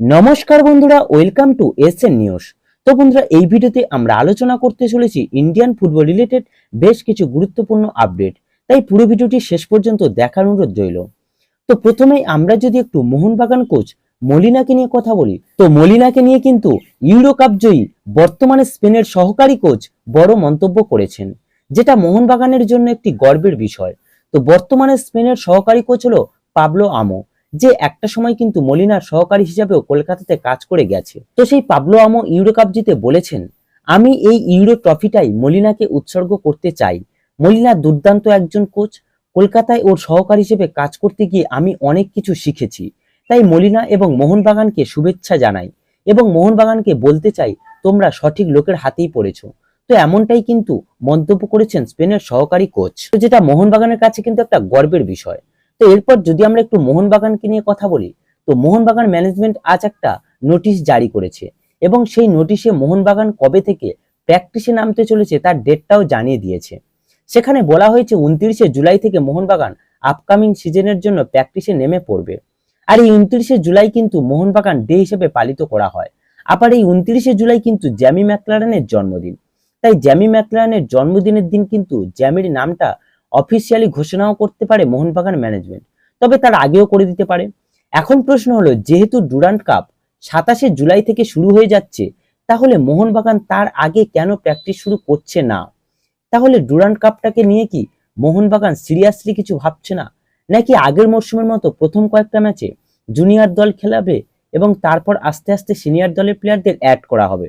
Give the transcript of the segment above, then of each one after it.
নমস্কার বন্ধুরা, welcome to S N news. তো বন্ধুরা, এই ভিডিওতে আমরা আলোচনা করতে চলেছি ইন্ডিয়ান ফুটবল রিলেটেড বেশ কিছু গুরুত্বপূর্ণ আপডেট। তাই পুরো ভিডিওটি শেষ পর্যন্ত দেখার অনুরোধ রইল। তো প্রথমেই আমরা যদি একটু মোহনবাগান কোচ মলিনাকে নিয়ে কথা বলি, তো মলিনাকে নিয়ে কিন্তু ইউরো কাপ জয়ী বর্তমানে স্পেনের সহকারী কোচ বড় মন্তব্য করেছেন, যেটা মোহনবাগানের জন্য একটি গর্বের বিষয়। তো বর্তমানে স্পেনের সহকারী কোচ হলো পাবলো আমো। যে একটা সময় কিন্তু মলিনার সহকারী হিসাবেও কলকাতাতে কাজ করে গেছে। তো সেই পাবলো আমো ইউরো কাপ জিতে বলেছেন, আমি এই ইউরো ট্রফিটাই মলিনাকে উৎসর্গ করতে চাই। মলিনা দুর্দান্ত একজন কোচ, কলকাতায় ওর সহকারী হিসেবে কাজ করতে গিয়ে আমি অনেক কিছু শিখেছি। তাই মলিনা এবং মোহনবাগানকে শুভেচ্ছা জানাই এবং মোহনবাগানকে বলতে চাই, তোমরা সঠিক লোকের হাতেই পড়েছো। তো এমনটাই কিন্তু মন্তব্য করেছেন স্পেনের সহকারী কোচ। যেটা মোহনবাগানের কাছে কিন্তু একটা গর্বের বিষয়। তো এরপর যদি আমরা একটু মোহনবাগানকে নিয়ে কথা বলি, তো মোহনবাগান ম্যানেজমেন্ট আজ একটা নোটিশ জারি করেছে এবং সেই নোটিশে মোহনবাগান কবে থেকে প্র্যাকটিসে নামতে চলেছে তার ডেটটাও জানিয়ে দিয়েছে। সেখানে বলা হয়েছে উনত্রিশে জুলাই থেকে মোহনবাগান আপকামিং সিজনের জন্য প্র্যাকটিসে নেমে পড়বে। আর এই উনত্রিশে জুলাই কিন্তু মোহনবাগান ডে হিসেবে পালিত করা হয়। আবার এই উনত্রিশে জুলাই কিন্তু জ্যামি ম্যাকলারেনের জন্মদিন। তাই জ্যামি ম্যাকলারেনের জন্মদিনের দিন কিন্তু জ্যামির নামটা অফিসিয়ালি ঘোষণাও করতে পারে মোহনবাগান ম্যানেজমেন্ট তবে তার আগেও করে দিতে পারে। এখন প্রশ্ন হলো, যেহেতু ডুরান্ট কাপ সাতাশে জুলাই থেকে শুরু হয়ে যাচ্ছে, তাহলে মোহনবাগান তার আগে কেন প্র্যাকটিস শুরু করছে না? তাহলে ডুরান্ট কাপটাকে নিয়ে কি মোহনবাগান সিরিয়াসলি কিছু ভাবছে না? নাকি আগের মরশুমের মতো প্রথম কয়েকটা ম্যাচে জুনিয়র দল খেলাবে এবং তারপর আস্তে আস্তে সিনিয়র দলের প্লেয়ারদের অ্যাড করা হবে?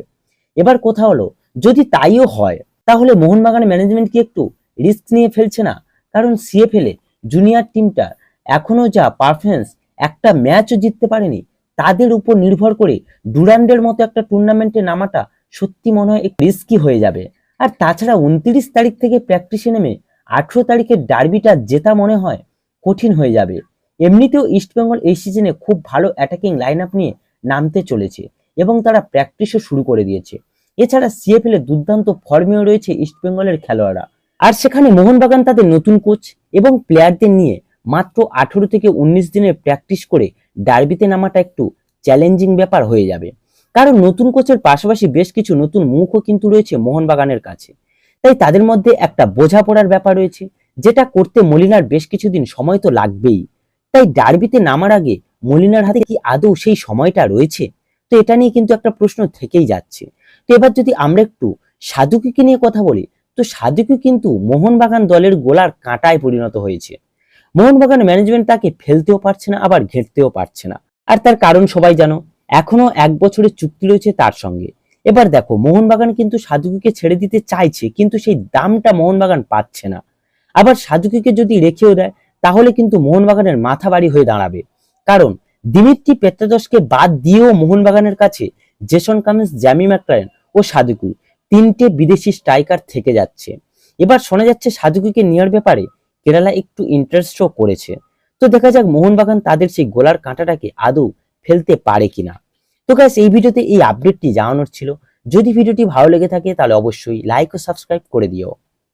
এবার কথা হলো, যদি তাইও হয়, তাহলে মোহনবাগান ম্যানেজমেন্ট কি একটু রিস্ক নিয়ে ফেলছে না। কারণ সিএফএলে জুনিয়র টিমটা এখনও যা পারফরমেন্স একটা ম্যাচও জিততে পারেনি, তাদের উপর নির্ভর করে ডুরান্ডের মতো একটা টুর্নামেন্টে নামাটা সত্যি মনে হয় রিস্কি হয়ে যাবে। আর তাছাড়া উনত্রিশ তারিখ থেকে প্র্যাকটিসে নেমে আঠেরো তারিখের ডার্বিটা জেতা মনে হয় কঠিন হয়ে যাবে। এমনিতেও ইস্টবেঙ্গল এই সিজনে খুব ভালো অ্যাটাকিং লাইন আপ নিয়ে নামতে চলেছে এবং তারা প্র্যাকটিসও শুরু করে দিয়েছে। এছাড়া সিএফএল দুর্দান্ত ফর্মেও রয়েছে ইস্টবেঙ্গলের খেলোয়াড়রা। আর সেখানে মোহনবাগান তাদের নতুন কোচ এবং প্লেয়ারদের নিয়ে মাত্র আঠেরো থেকে উনিশ দিনের প্র্যাকটিস করে ডার্বিতে নামাটা একটু চ্যালেঞ্জিং ব্যাপার হয়ে যাবে। কারণ নতুন কোচের পাশাপাশি বেশ কিছু নতুন মুখও কিন্তু রয়েছে মোহনবাগানের কাছে। তাই তাদের মধ্যে একটা বোঝাপড়ার ব্যাপার রয়েছে, যেটা করতে মলিনার বেশ কিছুদিন সময় তো লাগবেই। তাই ডার্বিতে নামার আগে মলিনার হাতে কি আদৌ সেই সময়টা রয়েছে? তো এটা নিয়ে কিন্তু একটা প্রশ্ন থেকেই যাচ্ছে। তো এবার যদি আমরা একটু সাধুকিকে নিয়ে কথা বলি তো সাধুকি কিন্তু মোহনবাগান দলের গোলার কাঁটায় পরিণত হয়েছে। মোহনবাগান ম্যানেজমেন্ট তাকে ফেলতেও পারছে না, আবার ঘেরতেও পারছে না। আর তার কারণ সবাই জানো, এখনও এক বছরের চুক্তি রয়েছে তার সঙ্গে। এবার দেখো, মোহনবাগান কিন্তু সাধুকিকে ছেড়ে দিতে চাইছে, কিন্তু সেই দামটা মোহনবাগান পাচ্ছে না। আবার সাধুকিকে যদি রেখেও দেয়, তাহলে কিন্তু মোহনবাগানের মাথা বাড়ি হয়ে দাঁড়াবে। কারণ দিমিত্রি পেত্রাদসকে বাদ দিয়েও মোহনবাগানের কাছে জেসন কামিন্স, জ্যামি ম্যাকলারেন ও সাধুকু তিনটে বিদেশি স্ট্রাইকার থেকে যাচ্ছে। এবার শোনা যাচ্ছে সাজুকিকে নেওয়ার ব্যাপারে কেরালা একটু ইন্টারেস্ট করেছে। তো দেখা যাক মোহনবাগান তাদের সেই গোলার কাঁটাটাকে আদৌ ফেলতে পারে কিনা। তো গাইস এই ভিডিওতে এই আপডেটটি জানানোর ছিল। যদি ভিডিওটি ভালো লেগে থাকে তাহলে অবশ্যই লাইক ও সাবস্ক্রাইব করে দিও।